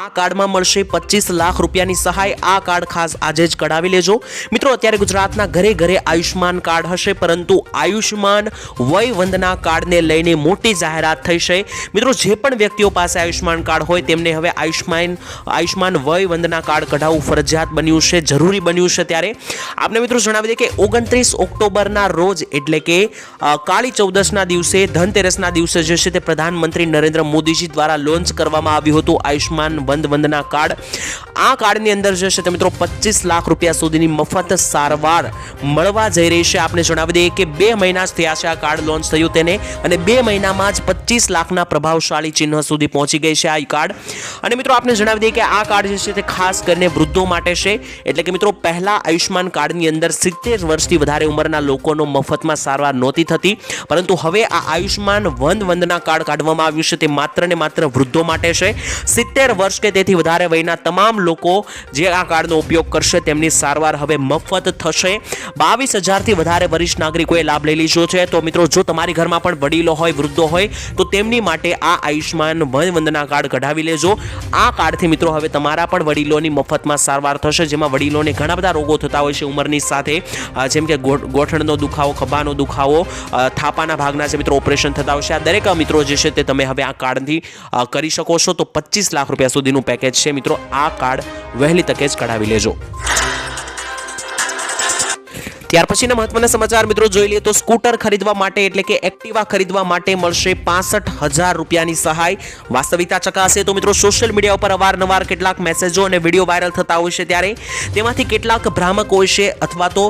આ કાર્ડમાં મળશે પચીસ લાખ રૂપિયાની સહાય. આ કાર્ડ ખાસ આજે જ કઢાવી લેજો. મિત્રો, અત્યારે ગુજરાતના ઘરે ઘરે આયુષ્માન કાર્ડ હશે, પરંતુ આયુષ્માન વય વંદના કાર્ડને લઈને મોટી જાહેરાત થઈ છે. મિત્રો, જે પણ વ્યક્તિઓ પાસે આયુષ્માન કાર્ડ હોય, તેમને હવે આયુષ્માન આયુષ્માન વય વંદના કાર્ડ કઢાવવું ફરજિયાત બન્યું છે, જરૂરી બન્યું છે ત્યારે. આપને મિત્રો જણાવી દઈએ કે ઓગણત્રીસ ઓક્ટોબરના રોજ, એટલે કે કાળી ચૌદસના દિવસે, ધનતેરસના દિવસે જે છે તે પ્રધાનમંત્રી નરેન્દ્ર મોદીજી દ્વારા લોન્ચ કરવામાં આવ્યું હતું આયુષ્માન વંદ વંદના કાર્ડ આ કાર્ડની અંદર જે છે તે મિત્રો પચીસ લાખ રૂપિયા સુધીની મફત સારવાર મળવા જઈ રહી છે. આપને જણાવી દઈએ કે બે મહિના જ થયા છે આ કાર્ડ લોન્ચ થયું તેને અને બે મહિનામાં જ પચીસ લાખના પ્રભાવશાળી ચિહ્ન સુધી પહોંચી ગઈ છે આ કાર્ડ. અને મિત્રો આપને જણાવી દઈએ કે આ કાર્ડ જે છે તે ખાસ કરીને વૃદ્ધો માટે છે. એટલે કે મિત્રો પહેલા આયુષ્માન કાર્ડની અંદર સિત્તેર વર્ષથી વધારે ઉંમરના લોકોનો મફતમાં સારવાર નહોતી થતી. પરંતુ હવે આ આયુષ્માન વંદ વંદના કાર્ડ કાઢવામાં આવ્યું છે. તે માત્ર ને માત્ર વૃદ્ધો માટે છે. સિત્તેર વર્ષ કે તેથી વધારે વયના તમામ લોકો જે આ કાર્ડનો ઉપયોગ કરશે તેમની સારવાર હવે મફત થશે. બાવીસ હજારથી વધારે વરિષ્ઠ નાગરિકોએ લાભ લઈ લીધો છે. તો મિત્રો, જો તમારી ઘરમાં પણ વડીલો હોય, વૃદ્ધો હોય, તો તેમની માટે આ આયુષ્માન વંદના કાર્ડ કઢાવી લેજો. આ કાર્ડથી મિત્રો, હવે તમારા પણ વડીલોની મફતમાં સારવાર થશે, જેમાં વડીલોને ઘણા બધા રોગો થતા હોય છે ઉંમરની સાથે. જેમ કે ગોઠણનો દુખાવો, ખભાનો દુખાવો થાપાના ભાગના જે મિત્રો ઓપરેશન થતા હોય છે. આ દરેક મિત્રો જે છે તે તમે હવે આ કાર્ડથી કરી શકો છો. તો પચીસ લાખ રૂપિયા સુધીનું પેકેજ છે મિત્રો, આ કાર્ડ વહેલી તકે જ કઢાવી લેજો. ત્યાર પછીના મહત્વના સમાચાર મિત્રો જોઈ લઈએ તો સ્કૂટર ખરીદવા માટે એટલે કે એક્ટિવા ખરીદવા માટે મળશે પાસઠ હજાર રૂપિયાની સહાય. વાસ્તવિકતા ચકાસે તો મિત્રો સોશિયલ મીડિયા ઉપર અવારનવાર કેટલાક મેસેજો અને વીડિયો વાયરલ થતા હોય છે ત્યારે તેમાંથી કેટલાક ભ્રામક હોય છે અથવા તો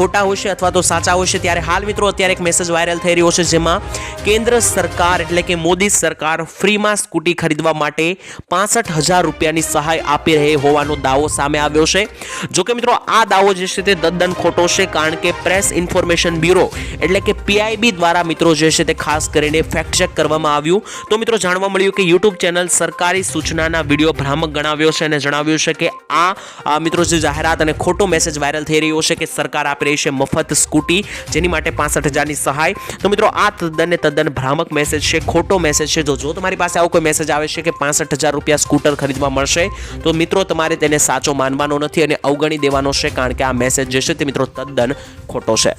ખોટા હોય છે અથવા તો સાચા હોય છે. ત્યારે હાલ મિત્રો અત્યારે એક મેસેજ વાયરલ થઈ રહ્યો છે જેમાં કેન્દ્ર સરકાર એટલે કે મોદી સરકાર ફ્રીમાં સ્કૂટી ખરીદવા માટે પાસઠ હજાર રૂપિયાની સહાય આપી રહી હોવાનો દાવો સામે આવ્યો છે. જો કે મિત્રો આ દાવો જે છે તે તદ્દન ખોટો છે. કારણ કે પ્રેસ ઇન્ફોર્મેશન બ્યુરો, એટલે કે પીઆઈબી દ્વારા મિત્રો જે છે તે ખાસ કરીને ફેક્ટ ચેક કરવામાં આવ્યું. તો મિત્રો જાણવા મળ્યું કે યુટ્યુબ ચેનલ સરકારી સૂચનાના વીડિયો ભ્રામક ગણાવ્યો છે અને જણાવ્યું છે કે આ મિત્રો જે જાહેરાત અને ખોટો મેસેજ વાયરલ થઈ રહ્યો છે કે સરકાર આપી રહી છે મફત સ્કૂટી, જેની માટે પાસઠ હજારની સહાય. તો મિત્રો આ તદ્દન તદ્દન ભ્રામક મેસેજ છે, ખોટો મેસેજ છે. જો જો તમારી પાસે આવો કોઈ મેસેજ આવે છે કે પાસઠ હજાર રૂપિયા સ્કૂટર ખરીદવા મળશે, તો મિત્રો તમારે તેને સાચો માનવાનો નથી અને અવગણી દેવાનો છે કારણ કે આ મેસેજ જે છે તે મિત્રો તદ્દન ખોટો છે.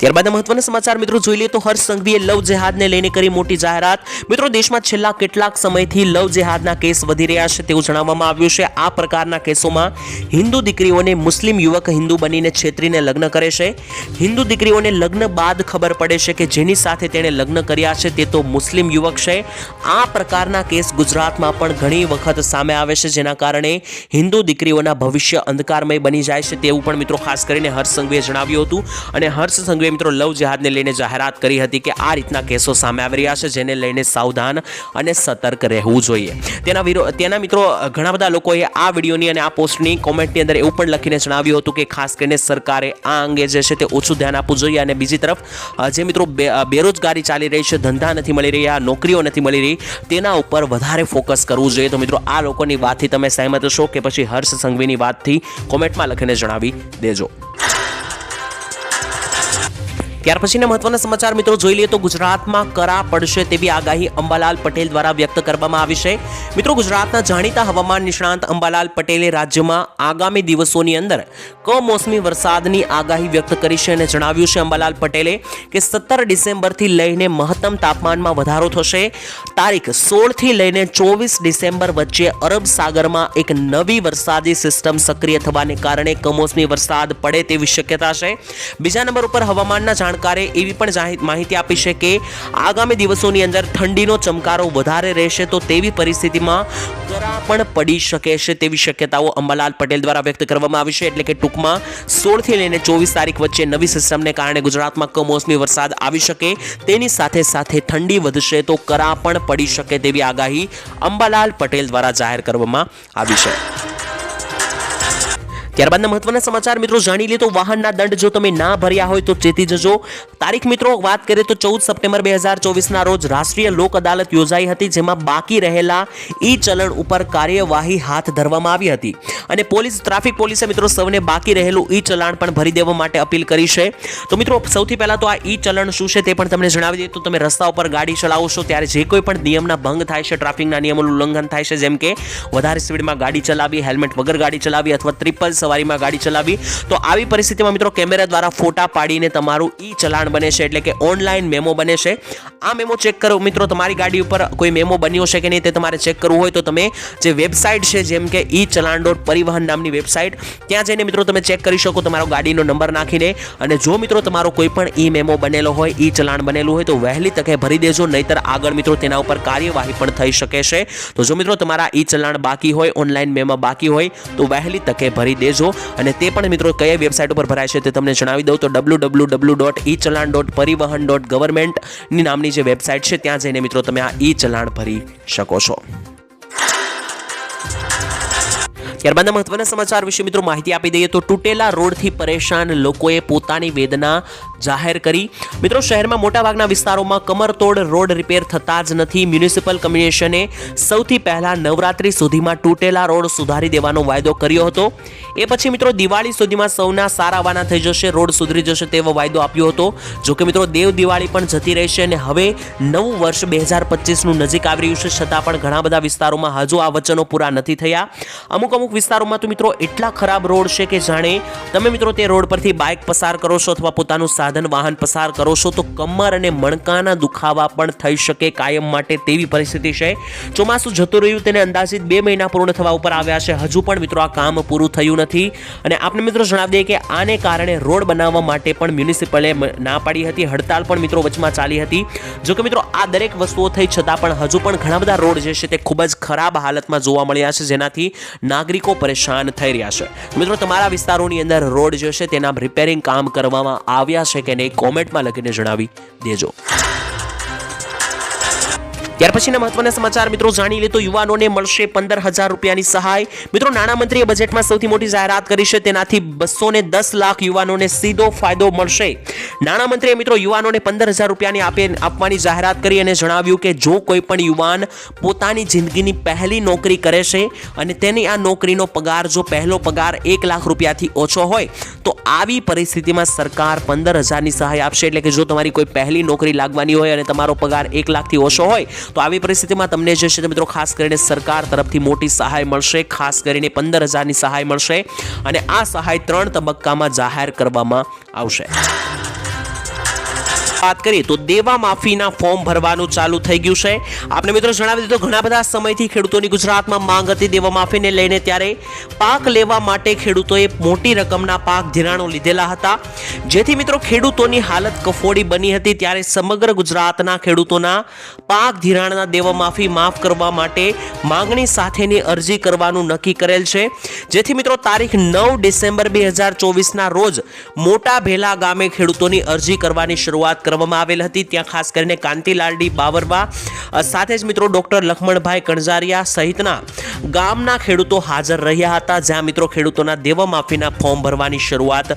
ત્યારબાદ મહત્વના સમાચાર મિત્રો જોઈ લઈએ તો હર્ષ સંઘવીએ લવ જેહાદને લઈને કરી મોટી જાહેરાત. મિત્રો દેશમાં છેલ્લા કેટલાક સમયથી લવ જેહાદના કેસ વધી રહ્યા છે તેવું જણાવવામાં આવ્યું છે. આ પ્રકારના કેસોમાં હિન્દુ દીકરીઓને મુસ્લિમ યુવક હિન્દુ બનીને છેતરીને લગ્ન કરે છે. હિન્દુ દીકરીઓને લગ્ન બાદ ખબર પડે છે કે જેની સાથે તેણે લગ્ન કર્યા છે તે તો મુસ્લિમ યુવક છે. આ પ્રકારના કેસ ગુજરાતમાં પણ ઘણી વખત સામે આવે છે જેના કારણે હિન્દુ દીકરીઓના ભવિષ્ય અંધકારમય બની જાય છે તેવું પણ મિત્રો ખાસ કરીને હર્ષ સંઘવીએ જણાવ્યું હતું. અને હર્ષ મિત્રો લવ જેહાદને લઈને જાહેરાત કરી હતી કે આ રીતના કેસો સામે આવી રહ્યા છે, જેને લઈને સાવધાન અને સતર્ક રહેવું જોઈએ. તેના વિરો, તેના મિત્રો, ઘણા બધા લોકોએ આ વિડીયોની અને આ પોસ્ટની કોમેન્ટની અંદર એવું પણ લખીને જણાવ્યું હતું કે ખાસ કરીને સરકારે આ અંગે જે છે તે ઓછું ધ્યાન આપવું જોઈએ અને બીજી તરફ જે મિત્રો બેરોજગારી ચાલી રહી છે, ધંધા નથી મળી રહ્યા, નોકરીઓ નથી મળી રહી, તેના ઉપર વધારે ફોકસ કરવું જોઈએ. તો મિત્રો, આ લોકોની વાતથી તમે સહેમત છો કે પછી હર્ષ સંઘવીની વાતથી કોમેન્ટમાં લખીને જણાવી દેજો. ત્યાર પછીના મહત્વના સમાચાર મિત્રો જોઈ લઈએ તો ગુજરાતમાં કરા પડશે તેવી આગાહી અંબાલાલ પટેલ દ્વારા વ્યક્ત કરવામાં આવી છે. મિત્રો ગુજરાતના જાણીતા હવામાન નિષ્ણાંત અંબાલાલ પટેલે રાજ્યમાં આગામી દિવસોની અંદર કમોસમી વરસાદની આગાહી વ્યક્ત કરી છે અને જણાવ્યું છે અંબાલાલ પટેલે કે સત્તર ડિસેમ્બરથી લઈને મહત્તમ તાપમાનમાં વધારો થશે. તારીખ સોળથી લઈને ચોવીસ ડિસેમ્બર વચ્ચે અરબ સાગરમાં એક નવી વરસાદી સિસ્ટમ સક્રિય થવાને કારણે કમોસમી વરસાદ પડે તેવી શક્યતા છે. બીજા નંબર ઉપર હવામાનના જાણકારે એવી પણ માહિતી આપી છે કે આગામી દિવસોની અંદર ઠંડીનો ચમકારો વધારે રહેશે તો તેવી પરિસ્થિતિમાં કરા પણ પડી શકે છે તેવી શક્યતાઓ અંબાલાલ પટેલ દ્વારા વ્યક્ત કરવામાં આવી છે. એટલે કે ટૂંકમાં સોળથી લઈને ચોવીસ તારીખ વચ્ચે નવી સિસ્ટમને કારણે ગુજરાતમાં કમોસમી વરસાદ આવી શકે. તેની સાથે સાથે ઠંડી વધશે તો કરા પણ પડી શકે તેવી આગાહી અંબાલાલ પટેલ દ્વારા જાહેર કરવામાં આવી છે. ત્યારબાદના મહત્વના સમાચાર, મિત્રો જાણી લે તો વાહનના દંડ જો તમે ના ભર્યા હોય તો ચેતી જજો. તારીખ, મિત્રો, વાત કરીએ તો ચૌદ સપ્ટેમ્બર બે હજાર ચોવીસના રોજ રાષ્ટ્રીય લોક અદાલત યોજાઈ હતી, જેમાં બાકી રહેલા ઈ ચલણ ઉપર કાર્યવાહી હાથ ધરવામાં આવી હતી. અને પોલીસ, ટ્રાફિક પોલીસે, મિત્રો, સૌને બાકી રહેલું ઈ ચલાણ પણ ભરી દેવા માટે અપીલ કરી છે. તો, મિત્રો, સૌથી પહેલાં તો આ ઈ ચલણ શું છે તે પણ તમને જણાવી દઈએ. તો, તમે રસ્તા ઉપર ગાડી ચલાવશો ત્યારે જે કોઈ પણ નિયમના ભંગ થાય છે, ટ્રાફિકના નિયમોનું ઉલ્લંઘન થાય છે, જેમ કે વધારે સ્પીડમાં ગાડી ચલાવી, હેલ્મેટ વગર ગાડી ચલાવી અથવા ટ્રિપલ સવારીમાં ગાડી ચલાવી. તો આવી પરિસ્થિતિમાં મિત્રો કેમેરા દ્વારા ફોટા પાડીને તમારું ઈ ચલાણ બને છે, એટલે કે ઓનલાઈન મેમો બને છે. આ મેમો ચેક કરો મિત્રો, તમારી ગાડી ઉપર કોઈ મેમો બન્યો છે કે નહીં તે તમારે ચેક કરવું હોય તો તમે જે વેબસાઇટ છે, જેમ કે ઈ ચલાણ ડોટ પરિવહન નામની વેબસાઇટ, ત્યાં જઈને મિત્રો તમે ચેક કરી શકો તમારો ગાડીનો નંબર નાખીને. અને જો મિત્રો તમારો કોઈ પણ ઈ મેમો બનેલો હોય, ઈ ચલાણ બનેલું હોય તો વહેલી તકે ભરી દેજો, નહીતર આગળ મિત્રો તેના ઉપર કાર્યવાહી પણ થઈ શકે છે. તો જો મિત્રો તમારા ઈ ચલાણ બાકી હોય, ઓનલાઈન મેમો બાકી હોય, તો વહેલી તકે ભરી દેજો. અને તે પણ મિત્રો કયા વેબસાઇટ ઉપર ભરાય છે તે તમને જણાવી દઉં. તો W W W dot e challan dot parivahan dot ગવર્મેન્ટની નામની જે વેબસાઇટ છે, ત્યાં જઈને મિત્રો તમે આ ઈ ચલાણ ભરી શકો છો. ત્યારબાદના મહત્વના સમાચાર વિશે મિત્રો માહિતી આપી દઈએ તો તૂટેલા રોડથી પરેશાન લોકોએ પોતાની વેદના જાહેર કરી. મિત્રો, શહેરમાં મોટાભાગના વિસ્તારોમાં કમરતોડ રોડ રિપેર થતા જ નથી. મ્યુનિસિપલ કમિશને સૌથી પહેલા નવરાત્રી સુધીમાં તૂટેલા રોડ સુધારી દેવાનો વાયદો કર્યો હતો. એ પછી મિત્રો દિવાળી સુધીમાં સૌના સારાવાના થઈ જશે, રોડ સુધરી જશે તેવો વાયદો આપ્યો હતો. જો કે મિત્રો દેવ દિવાળી પણ જતી રહેશે અને હવે નવું વર્ષ બે હજાર પચીસનું નજીક આવી રહ્યું છે. છતાં પણ ઘણા બધા વિસ્તારોમાં હજુ આ વચનો પૂરા નથી થયા. અમુક અમુક વિસ્તારોમાં તો મિત્રો એટલા ખરાબ રોડ છે કે જાણે તમે મિત્રો તે રોડ પરથી બાઇક પસાર કરો છો અથવા પોતાનું સાધન વાહન પસાર કરો છો, તો કમર અને મણકાના દુખાવા પણ થઈ શકે કાયમ માટે તેવી પરિસ્થિતિ છે. ચોમાસું જતું રહ્યું, તેને અંદાજિત બે મહિના પૂર્ણ થવા ઉપર આવ્યા છે. હજુ પણ મિત્રો આ કામ પૂરું થયું નથી અને આપણે મિત્રો જણાવી દઈએ કે આને કારણે રોડ બનાવવા માટે પણ મ્યુનિસિપલે ના પાડી હતી. હડતાલ પણ મિત્રો વચમાં ચાલી હતી. જો કે મિત્રો આ દરેક વસ્તુઓ થઈ છતાં પણ હજુ પણ ઘણા બધા રોડ જે છે તે ખૂબ જ ખરાબ હાલતમાં જોવા મળ્યા છે. જેનાથી નાગરિકો પરેશાન થઈ રહ્યા છે. મિત્રો, તમારા વિસ્તારોની અંદર રોડ જે છે તેના રિપેરિંગ કામ કરવામાં આવ્યા છે કે નહીં કોમેન્ટમાં લખીને જણાવી દેજો. ત્યાર પછીના મહત્વના સમાચાર મિત્રો જાણી લે તો યુવાનોને મળશે પંદર હજાર રૂપિયાની સહાય. મિત્રો, નાણામંત્રીએ બજેટમાં સૌથી મોટી જાહેરાત કરી છે, તેનાથી બસો ને દસ લાખ યુવાનોને સીધો ફાયદો મળશે. નાણામંત્રીએ મિત્રો યુવાનોને પંદર હજાર રૂપિયાની આપે આપવાની જાહેરાત કરી અને જણાવ્યું કે જો કોઈ પણ યુવાન પોતાની જિંદગીની પહેલી નોકરી કરે છે અને તેની આ નોકરીનો પગાર જો પહેલો પગાર એક લાખ રૂપિયાથી ઓછો હોય, તો આવી પરિસ્થિતિમાં સરકાર પંદર હજારની સહાય આપશે. એટલે કે જો તમારી કોઈ પહેલી નોકરી લાગવાની હોય અને તમારો પગાર એક લાખથી ઓછો હોય તો આવી પરિસ્થિતિમાં તમને જે છે મિત્રો ખાસ કરીને સરકાર તરફથી મોટી સહાય મળશે. ખાસ કરીને પંદર હજારની સહાય મળશે અને આ સહાય ત્રણ તબક્કામાં જાહેર કરવામાં આવશે. વાત કરીએ તો દેવા માફીના ફોર્મ ભરવાનું ચાલુ થઈ ગયું છે. આપણે મિત્રો જણાવી દીધું ઘણા બધા સમયથી ખેડૂતોની ગુજરાતમાં માંગ હતી દેવા માફીને લઈને ત્યારે પાક લેવા માટે ખેડૂતોએ મોટી રકમના પાક ધિરાણો લીધેલા હતા. જેથી મિત્રો ખેડૂતોની હાલત કફોડી બની હતી ત્યારે સમગ્ર ગુજરાતના ખેડૂતોના પાક ધિરાણના દેવા માફી માફ કરવા માટે માંગણી સાથેની અરજી કરવાનું નક્કી કરેલ છે. જેથી મિત્રો તારીખ નવ ડિસેમ્બર બે હજાર ચોવીસના રોજ મોટા ભેલા ગામે ખેડૂતોની અરજી કરવાની શરૂઆત કરવામાં આવેલ હતી. ત્યાં ખાસ કરીને કાંતિલાલડી, બાવરવા સાથે જ મિત્રો ડૉક્ટર લખમણભાઈ કણઝારિયા સહિતના ગામના ખેડૂતો હાજર રહ્યા હતા. જ્યાં મિત્રો ખેડૂતોના દેવા માફીના ફોર્મ ભરવાની શરૂઆત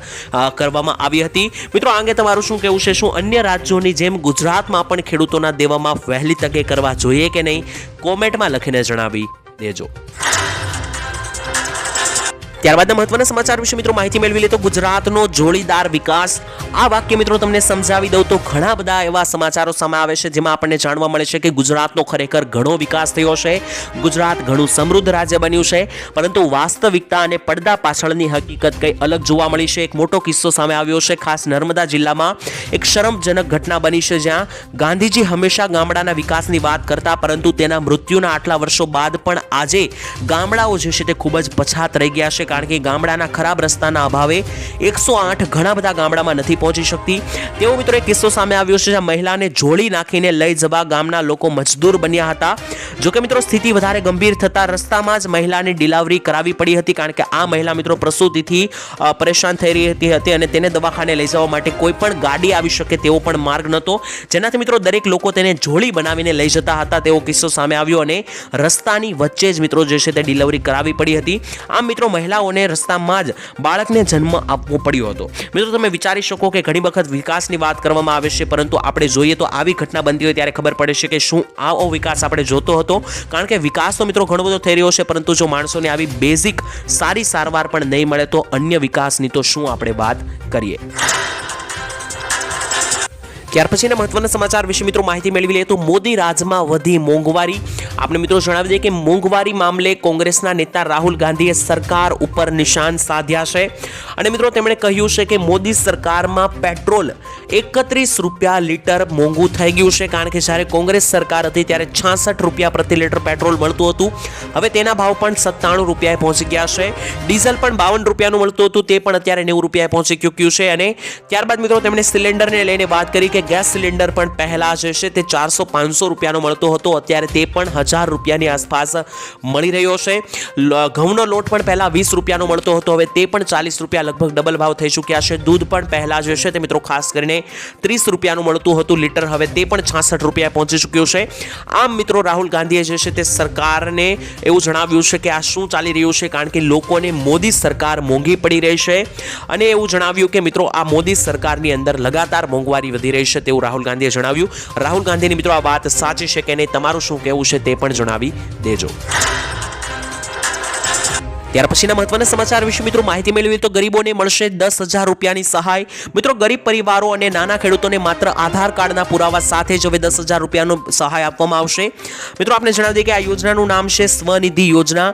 કરવામાં આવી હતી. મિત્રો, આ અંગે તમારું શું કહેવું છે? શું અન્ય રાજ્યોની જેમ ગુજરાતમાં પણ ખેડૂતોના દેવામાફ વહેલી તકે કરવા જોઈએ કે નહીં? કોમેન્ટમાં લખીને જણાવી દેજો. ત્યારબાદના મહત્વના સમાચાર વિશે મિત્રો માહિતી મેળવી લે તો ગુજરાતનો જોડીદાર વિકાસ. આ વાક્ય મિત્રો તમને સમજાવી દઉં તો ઘણા બધા એવા સમાચારો સામે આવે છે જેમાં આપણને જાણવા મળે છે કે ગુજરાતનો ખરેખર ઘણો વિકાસ થયો છે. ગુજરાત ઘણું સમૃદ્ધ રાજ્ય બન્યું છે. પરંતુ વાસ્તવિકતા અને પડદા પાછળની હકીકત કંઈ અલગ જોવા મળી છે. એક મોટો કિસ્સો સામે આવ્યો છે ખાસ નર્મદા જિલ્લામાં. એક શરમજનક ઘટના બની છે જ્યાં ગાંધીજી હંમેશા ગામડાના વિકાસની વાત કરતા પરંતુ તેના મૃત્યુના આટલા વર્ષો બાદ પણ આજે ગામડાઓ જે છે તે ખૂબ જ પછાત રહી ગયા છે. કારણ કે ગામડાના ખરાબ રસ્તાના અભાવે એકસો આઠ ઘણા બધા ગામડામાં નથી પહોંચી શકતી. તેવો મિત્રો એક કિસ્સો સામે આવ્યો છે, જ્યાં મહિલાને જોડી નાખીને લઈ જવા ગામના લોકો મજદૂર બન્યા હતા. જોકે મિત્રો સ્થિતિ વધારે ગંભીર થતા રસ્તામાં જ મહિલાની ડિલાવરી કરાવી પડી હતી, કારણ કે આ મહિલા મિત્રો પ્રસૂતિથી પરેશાન થઈ રહી હતી અને તેને દવાખાને લઈ જવા માટે કોઈ પણ ગાડી આવી શકે તેવો પણ માર્ગ નહોતો. જેનાથી મિત્રો દરેક લોકો તેને જોડી બનાવીને લઈ જતા હતા તેવો કિસ્સો સામે આવ્યો અને રસ્તાની વચ્ચે જ મિત્રો જે છે તે ડિલિવરી કરાવી પડી હતી. આમ મિત્રો મહિલાઓ મહિલાઓને રસ્તામાં જ બાળકને જન્મ આપવો પડ્યો હતો. મિત્રો, તમે વિચારી શકો કે ઘણી વખત વિકાસની વાત કરવામાં આવે છે, પરંતુ આપણે જોઈએ તો આવી ઘટના બનતી હોય ત્યારે ખબર પડે છે કે શું આવો વિકાસ આપણે જોતો હતો. કારણ કે વિકાસ તો મિત્રો ઘણો બધો થઈ રહ્યો છે, પરંતુ જો માણસોને આવી બેઝિક સારી સારવાર પણ નહીં મળે તો અન્ય વિકાસની તો શું આપણે વાત કરીએ? ત્યાર પછીના મહત્વના સમાચાર વિશે મિત્રો માહિતી મેળવી લઈએ તો મોદી રાજમાં વધી મોંઘવારી. આપણે મિત્રો જણાવી દઈએ કે મોંઘવારી મામલે કોંગ્રેસના નેતા રાહુલ ગાંધીએ સરકાર ઉપર નિશાન સાધ્યા છે. અને મિત્રો તેમણે કહ્યું છે કે મોદી સરકારમાં પેટ્રોલ એકત્રીસ રૂપિયા લીટર મોંઘું થઈ ગયું છે. કારણ કે જ્યારે કોંગ્રેસ સરકાર હતી ત્યારે છાસઠ રૂપિયા પ્રતિ લીટર પેટ્રોલ મળતું હતું. હવે તેના ભાવ પણ સત્તાણું રૂપિયાએ પહોંચી ગયા છે. ડીઝલ પણ બાવન રૂપિયાનું મળતું હતું, તે પણ અત્યારે નેવું રૂપિયાએ પહોંચી ચૂક્યું છે. અને ત્યારબાદ મિત્રો તેમણે સિલિન્ડરને લઈને વાત કરી કે ગેસ સિલિન્ડર પણ પહેલાં જે છે. તે ચારસો પાંચસો રૂપિયાનો મળતો હતો. અત્યારે તે પણ હજાર રૂપિયાની આસપાસ મળી રહ્યો છે. ઘઉંનો લોટ પણ પહેલાં વીસ રૂપિયાનો મળતો હતો. હવે તે પણ ચાલીસ રૂપિયા લગભગ ડબલ ભાવ થઈ ચૂક્યા છે. દૂધ પણ પહેલાં જે છે. તે મિત્રો ખાસ કરીને ત્રીસ રૂપિયાનું મળતું હતું લીટર. હવે તે પણ છાસઠ રૂપિયા પહોંચી ચૂક્યું છે. આમ મિત્રો રાહુલ ગાંધીએ જે છે તે સરકારને એવું જણાવ્યું છે કે આ શું ચાલી રહ્યું છે? કારણ કે લોકોને મોદી સરકાર મોંઘી પડી રહી છે. અને એવું જણાવ્યું કે મિત્રો આ મોદી સરકારની અંદર લગાતાર મોંઘવારી વધી રહી છે. તેવું રાહુલ ગાંધીએ જણાવ્યું. રાહુલ ગાંધીની મિત્રો આ વાત સાચી છે કે નહીં, તમારું શું કહેવું છે તે પણ જણાવી દેજો. ત્યાર પછીના મહત્વના સમાચાર વિશે મિત્રો માહિતી મેળવી તો ગરીબોને મળશે દસ હજાર રૂપિયાની સહાય. મિત્રો, ગરીબ પરિવારો અને નાના ખેડૂતોને માત્ર આધાર કાર્ડના પુરાવા સાથે જ હવે દસ હજાર રૂપિયાનો સહાય આપવામાં આવશે. મિત્રો આપણે જણાવી દઈએ કે આ યોજનાનું નામ છે સ્વનિધિ યોજના.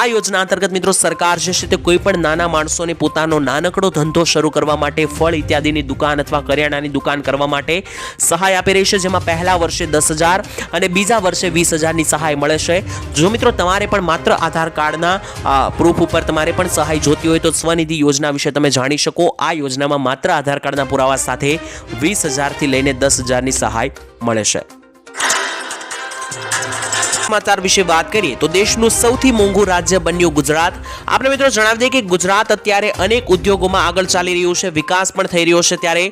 આ યોજના અંતર્ગત મિત્રો, સરકાર જે છે તે કોઈ પણ નાના માણસોને પોતાનો નાનકડો ધંધો શરૂ કરવા માટે ફળ ઇત્યાદિની દુકાન અથવા કરિયાણાની દુકાન કરવા માટે સહાય આપી રહી છે, જેમાં પહેલા વર્ષે દસ હજાર અને બીજા વર્ષે વીસ હજારની સહાય મળે છે. જો મિત્રો, તમારે પણ માત્ર આધાર કાર્ડના પ્રૂફ ઉપર તમારે પણ સહાય જોતી હોય તો સ્વનિધિ યોજના વિશે તમે જાણી શકો. આ યોજનામાં માત્ર આધાર કાર્ડના પુરાવા સાથે વીસ હજારથી લઈને દસ હજારની સહાય મળે છે. સમાચાર વિશે વાત કરીએ તો દેશનું સૌથી મોંઘું રાજ્ય બન્યું ગુજરાત. આપણે મિત્રો જણાવી દઈએ કે ગુજરાત અત્યારે અનેક ઉદ્યોગોમાં આગળ ચાલી રહ્યું છે, વિકાસ પણ થઈ રહ્યો છે ત્યારે.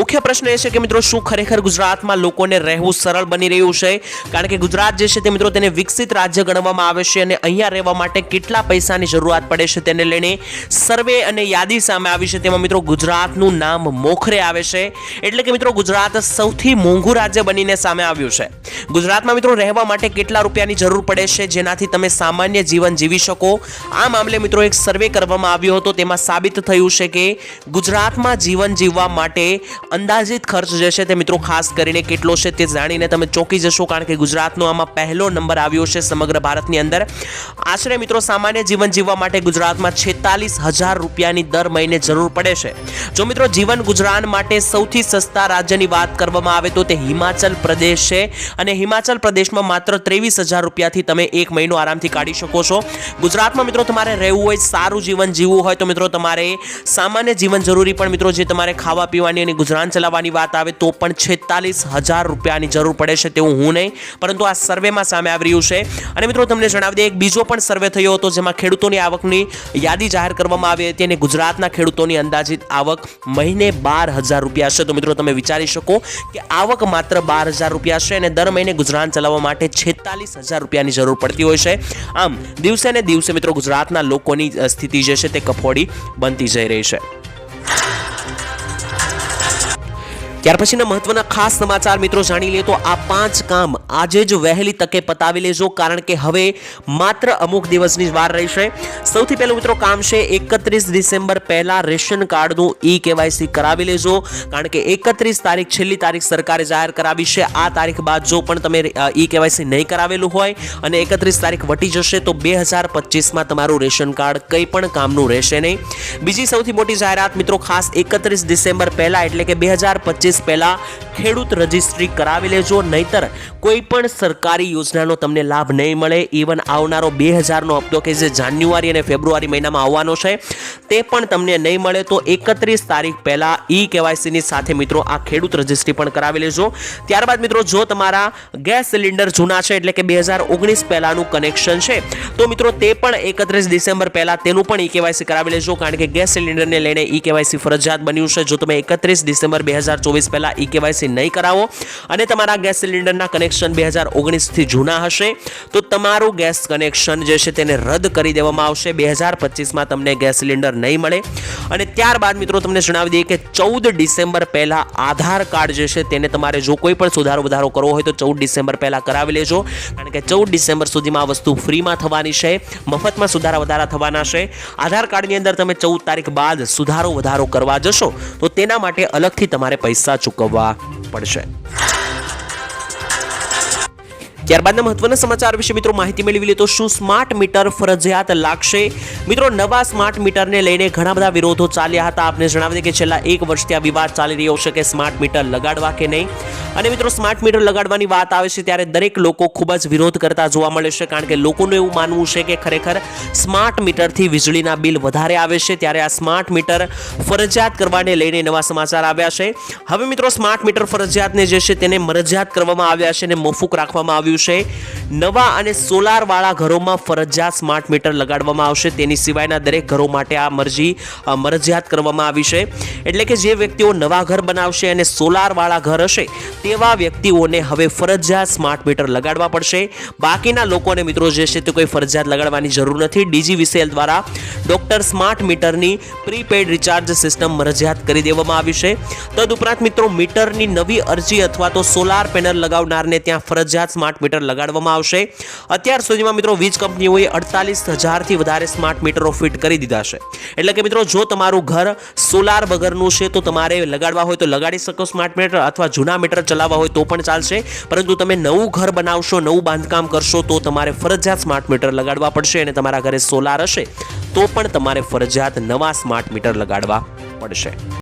મુખ્ય પ્રશ્ન એ છે કે મિત્રો શું ખરેખર ગુજરાતમાં લોકોને રહેવું સરળ બની રહ્યું છે? કારણ કે ગુજરાત જે છે તે મિત્રો તેને વિકસિત રાજ્ય ગણવામાં આવે છે અને અહીંયા રહેવા માટે કેટલા પૈસાની જરૂરિયાત પડે છે તેને લઈને સર્વે અને યાદી સામે આવી છે. તેમાં મિત્રો ગુજરાતનું નામ મોખરે આવે છે. એટલે કે મિત્રો ગુજરાત સૌથી મોંઘું રાજ્ય બનીને સામે આવ્યું છે. ગુજરાતમાં મિત્રો રહેવા માટે કેટલા રૂપિયાની જરૂર પડે છે, જેનાથી તમે સામાન્ય જીવન જીવી શકો. આ મામલે મિત્રો એક સર્વે કરવામાં આવ્યો હતો, તેમાં સાબિત થયું છે કે ગુજરાતમાં જીવન જીવવા માટે અંદાજિત ખર્ચ જે છે તે મિત્રો ખાસ કરીને કેટલો છે તે જાણીને તમે ચોંકી જશો, કારણ કે ગુજરાતનો આમાં પહેલો નંબર આવ્યો છે સમગ્ર ભારતની અંદર. આશરે મિત્રો સામાન્ય જીવન જીવવા માટે ગુજરાતમાં છેતાલીસ હજાર રૂપિયાની દર મહિને જરૂર પડે છે. જો મિત્રો જીવન ગુજરાન માટે સૌથી સસ્તા રાજ્યની વાત કરવામાં આવે તો તે હિમાચલ પ્રદેશ છે અને હિમાચલ પ્રદેશમાં માત્ર ત્રેવીસ હજાર રૂપિયાથી તમે એક મહિનો આરામથી કાઢી શકો છો. ગુજરાતમાં મિત્રો તમારે રહેવું હોય, સારું જીવન જીવવું હોય તો મિત્રો તમારે સામાન્ય જીવન જરૂરી પણ મિત્રો જે તમારે ખાવા પીવાની અને ગુજરાન ચલાવવાની વાત આવે તો પણ છેતાલીસ હજાર રૂપિયાની જરૂર પડે છે તેવું હું નહીં. પરંતુ આ સર્વેમાં સામે આવી રહ્યું છે. અને મિત્રો તમને જણાવી દે એક બીજો પણ સર્વે થયો હતો જેમાં ખેડૂતોની આવકની યાદી જાહેર કરવામાં આવી હતી અને ગુજરાતના ખેડૂતોની અંદાજિત આવક મહિને બાર હજાર રૂપિયા છે. તો મિત્રો તમે વિચારી શકો કે આવક માત્ર બાર હજાર રૂપિયા છે અને દર મહિને ગુજરાન ચલાવવા માટે છેતાલીસ હજાર રૂપિયાની જરૂર પડતી હોય છે. આમ, દિવસે ને દિવસે મિત્રો ગુજરાતના લોકોની સ્થિતિ જે છે તે કફોડી બનતી જઈ રહી છે. ત્યાર પછીના મહત્વના ખાસ સમાચાર મિત્રો જાણી લઈએ તો આ પાંચ કામ આજે જ વહેલી તકે પતાવી લેજો, કારણ કે હવે માત્ર અમુક દિવસની વાર રહેશે. સૌથી પહેલું મિત્રો કામ છે, એકત્રીસ ડિસેમ્બર પહેલા રેશન કાર્ડનું ઈ કેવાયસી કરાવી લેજો, કારણ કે એકત્રીસ તારીખ છેલ્લી તારીખ સરકારે જાહેર કરાવી છે. આ તારીખ બાદ જો પણ તમે ઈ કેવાયસી નહીં કરાવેલું હોય અને એકત્રીસ તારીખ વટી જશે, તો બે હજાર પચીસમાં તમારું રેશન કાર્ડ કંઈ પણ કામનું રહેશે નહીં. બીજી સૌથી મોટી જાહેરાત મિત્રો ખાસ એકત્રીસ ડિસેમ્બર પહેલાં, એટલે કે બે હજાર પચીસ પહેલા ખેડૂત રજિસ્ટ્રી કરાવી લેજો, નહીતર કોઈ પણ સરકારી યોજનાનો તમને લાભ નહીં મળે. ઇવન આવનારો બે હજારનો હપ્તો કે જે જાન્યુઆરી અને ફેબ્રુઆરી મહિનામાં આવવાનો છે, તે પણ તમને નહીં મળે. તો એકત્રીસ તારીખ પહેલા ઈ કેવાયસીની સાથે મિત્રો આ ખેડૂત રજિસ્ટ્રી પણ કરાવી લેજો. ત્યારબાદ મિત્રો, જો તમારા ગેસ સિલિન્ડર જૂના છે, એટલે કે બે હજાર ઓગણીસ પહેલાનું કનેક્શન છે, તો મિત્રો તે પણ એકત્રીસ ડિસેમ્બર પહેલા તેનું પણ ઈ કેવાયસી કરાવી લેજો. કારણ કે ગેસ સિલિન્ડરને લઈને ઈ કેવાયસી ફરજિયાત બન્યું છે. જો તમે એકત્રીસ ડિસેમ્બર બે હજાર ચોવીસ પહેલાં ઈ કેવાયસી નહીં કરાવો અને તમારા ગેસ સિલિન્ડરના કનેક્શન બે હજાર ઓગણીસથી જૂના હશે, તો તમારું ગેસ કનેક્શન જે છે તેને રદ કરી દેવામાં આવશે. બે હજાર પચીસમાં તમને ગેસ સિલિન્ડર નહીં મળે. અને ત્યારબાદ મિત્રો તમને જણાવી દઈએ કે ચૌદ ડિસેમ્બર પહેલાં આધાર કાર્ડ જે છે તેને તમારે જો કોઈ પણ સુધારો વધારો કરવો હોય તો ચૌદ ડિસેમ્બર પહેલાં કરાવી લેજો. કારણ કે ચૌદ ડિસેમ્બર સુધીમાં આ વસ્તુ ફ્રીમાં થવાની છે, મફતમાં સુધારા વધારા થવાના છે. આધાર કાર્ડની અંદર તમે ચૌદ તારીખ બાદ સુધારો વધારો કરવા જશો, તો તેના માટે અલગથી તમારે પૈસા ચૂકવવા પડશે. ત્યારબાદના મહત્વના સમાચાર વિશે મિત્રો માહિતી મેળવી લે તો શું સ્માર્ટ મીટર ફરજિયાત લાગશે? મિત્રો, નવા સ્માર્ટ મીટરને લઈને ઘણા બધા વિરોધો ચાલ્યા હતા. આપને જણાવી દઈએ કે છેલ્લા એક વર્ષથી આ વિવાદ ચાલી રહ્યો છે કે સ્માર્ટ મીટર લગાડવા કે નહીં? અને મિત્રો સ્માર્ટ મીટર લગાડવાની વાત આવે છે ત્યારે દરેક લોકો ખૂબ જ વિરોધ કરતા જોવા મળે છે કારણ કે લોકોનું એવું માનવું છે કે ખરેખર સ્માર્ટ મીટરથી વીજળીના બિલ વધારે આવે છે. ત્યારે આ સ્માર્ટ મીટર ફરજિયાત કરવાને લઈને નવા સમાચાર આવ્યા છે. હવે મિત્રો સ્માર્ટ મીટર ફરજિયાતને જે છે તેને મરજિયાત કરવામાં આવ્યા છે અને મોફુક રાખવામાં આવ્યું છે. નવા અને સોલાર વાળા ઘરોમાં ફરજિયાત સ્માર્ટ મીટર લગાડવામાં આવશે. તેની સિવાયના દરેક ઘરો માટે આ મરજી મરજિયાત કરવામાં આવી છે. એટલે કે જે વ્યક્તિઓ નવા ઘર બનાવશે અને સોલાર વાળા ઘર હશે, તેવા વ્યક્તિઓને હવે ફરજિયાત સ્માર્ટ મીટર લગાડવા પડશે. બાકીના લોકોને મિત્રો જે છે તે કોઈ ફરજિયાત લગાડવાની જરૂર નથી. ડીજી વિસેલ દ્વારા ડોક્ટર સ્માર્ટ મીટરની પ્રીપેડ રિચાર્જ સિસ્ટમ મરજિયાત કરી દેવામાં આવી છે. તદુપરાંત મિત્રો, મીટરની નવી અરજી અથવા તો સોલાર પેનલ લગાવનારને ત્યાં ફરજિયાત સ્માર્ટ મીટર લગાડવામાં આવશે. અત્યાર સુધીમાં મિત્રો વીજ કંપનીઓએ અડતાલીસ હજારથી વધારે સ્માર્ટ મીટરો ફિટ કરી દીધા છે. એટલે કે મિત્રો જો તમારું ઘર સોલાર વગરનું છે તો તમારે લગાડવા હોય તો લગાડી શકો સ્માર્ટ મીટર અથવા જૂના મીટર ચલાવવા હોય તો પણ ચાલશે. પરંતુ તમે નવું ઘર બનાવશો, નવું બાંધકામ કરશો તો તમારે ફરજિયાત સ્માર્ટ મીટર લગાડવા પડશે અને તમારા ઘરે સોલાર હશે તો પણ તમારે ફરજિયાત નવા સ્માર્ટ મીટર લગાડવા પડશે.